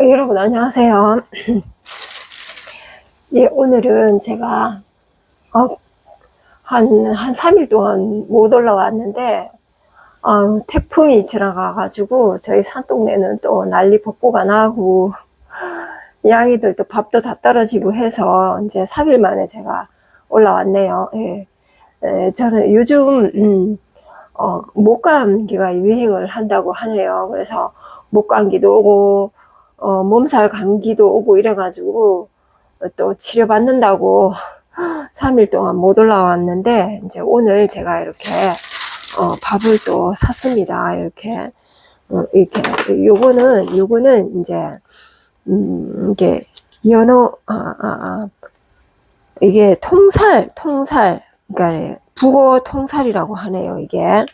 어, 여러분 안녕하세요. 예, 오늘은 제가 어, 한, 한 3일 동안 못 올라왔는데 어, 태풍이 지나가가지고 저희 산동네는 또 난리 법보가 나고 양이들도 밥도 다 떨어지고 해서 이제 3일 만에 제가 올라왔네요. 예. 에, 저는 요즘 음, 어, 목감기가 유행을 한다고 하네요. 그래서 목감기도 오고 어, 몸살 감기도 오고 이래가지고 또 치료받는다고 3일 동안 못 올라왔는데 이제 오늘 제가 이렇게 어, 밥을 또 샀습니다. 이렇게 어, 이렇게 요거는 요거는 이제 음, 이게 연어 아, 아, 아. 이게 통살 통살 그러니까 북어 통살이라고 하네요. 이게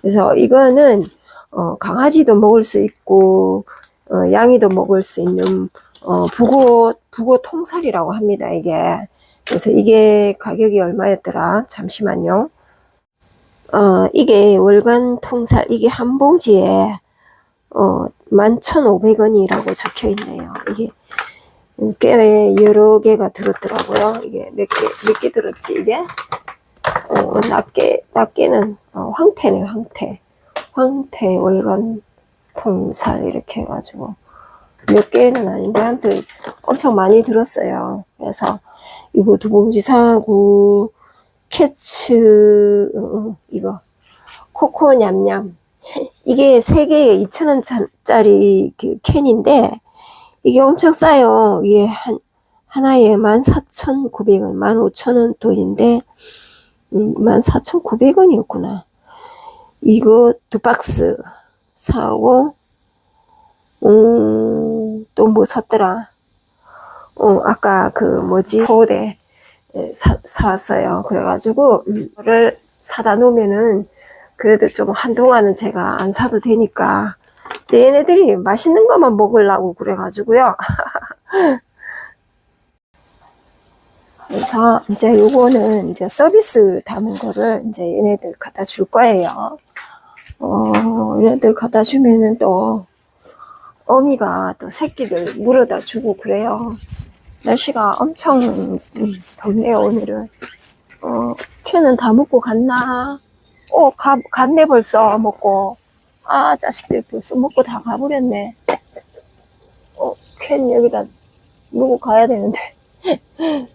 그래서 이거는 어, 강아지도 먹을 수 있고 어, 양이도 먹을 수 있는 어, 북어 북어 통살이라고 합니다. 이게 그래서 이게 가격이 얼마였더라? 잠시만요. 어, 이게 월간 통살 이게 한 봉지에 어, 11,500원이라고 적혀 있네요. 이게 꽤 여러 개가 들었더라고요. 이게 몇 개, 몇 개 들었지, 이게? 어, 낱개, 낱개는, 어, 황태네, 황태. 황태, 월간, 통살, 이렇게 해가지고. 몇 개는 아닌데, 한테 엄청 많이 들었어요. 그래서, 이거 두 봉지 사고, 캐츠, 어, 이거, 코코 냠냠. 이게 세 개에 2,000원짜리 그 캔인데, 이게 엄청 싸요. 이게 한, 하나에 14,900원, 15,000원 돈인데, 음, 14,900원이었구나. 이거 두 박스 사고, 음, 또 뭐 샀더라. 어, 아까 그 뭐지, 호대 사, 사왔어요. 그래가지고, 음, 이거를 사다 놓으면은, 그래도 좀 한동안은 제가 안 사도 되니까, 근데 얘네들이 맛있는 것만 먹으려고 그래가지고요. 그래서 이제 요거는 이제 서비스 담은 거를 이제 얘네들 갖다 줄 거예요. 어, 얘네들 갖다 주면은 또 어미가 또 새끼들 물어다 주고 그래요. 날씨가 엄청 음, 덥네요, 오늘은. 어, 캔은 다 먹고 갔나? 어, 가, 갔네 벌써 먹고. 아, 자식들 벌써 먹고 다 가버렸네. 어, 캔 여기다 누구 가야 되는데.